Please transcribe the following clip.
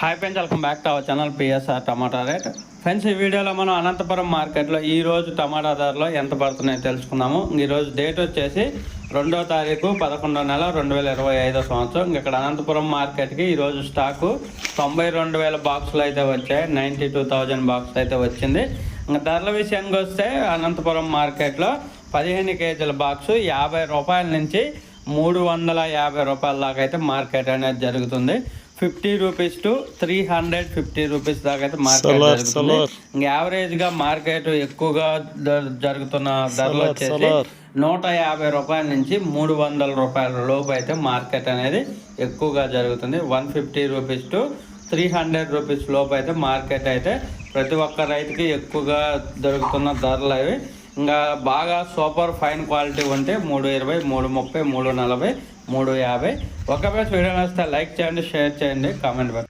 Hi friends welcome back to our channel PSR tomato rate friends ఈ వీడియోలో మనం అనంతపురం మార్కెట్లో ఈరోజు టమాటా ధరలు ఎంత పడుతున్నాయో తెలుసుకుందాము. ఈరోజు డేట్ వచ్చేసి రెండో తారీఖు పదకొండో నెల రెండు వేల ఇరవై ఐదో సంవత్సరం. ఇక్కడ అనంతపురం మార్కెట్కి ఈరోజు స్టాకు తొంభై రెండు వేల బాక్సులు అయితే వచ్చాయి. నైంటీ టూ థౌజండ్ బాక్స్ అయితే వచ్చింది. ఇంకా ధరల విషయానికి వస్తే అనంతపురం మార్కెట్లో పదిహేను కేజీల బాక్సు యాభై రూపాయల నుంచి మూడు వందల యాభై రూపాయల దాకా అయితే మార్కెట్ అనేది జరుగుతుంది. Fifty rupees to three hundred fifty rupees దాకా అయితే మార్కెట్ జరుగుతుంది. ఇంకా యావరేజ్గా మార్కెట్ ఎక్కువగా జరుగుతున్న ధరలు వచ్చేసి నూట యాభై రూపాయల నుంచి మూడు వందల రూపాయల లోపు అయితే మార్కెట్ అనేది ఎక్కువగా జరుగుతుంది. One fifty rupees to three hundred rupees లోపు అయితే మార్కెట్ అయితే ప్రతి ఒక్క రైతుకి ఎక్కువగా దొరుకుతున్న ధరలు అవి. ఇంకా బాగా సూపర్ ఫైన్ క్వాలిటీ ఉంటే మూడు ఇరవై మూడు ముప్పై మూడు నలభై మూడు యాభై. ఒక వీడియో నచ్చితే లైక్ చేయండి షేర్ చేయండి కామెంట్ పెట్టండి.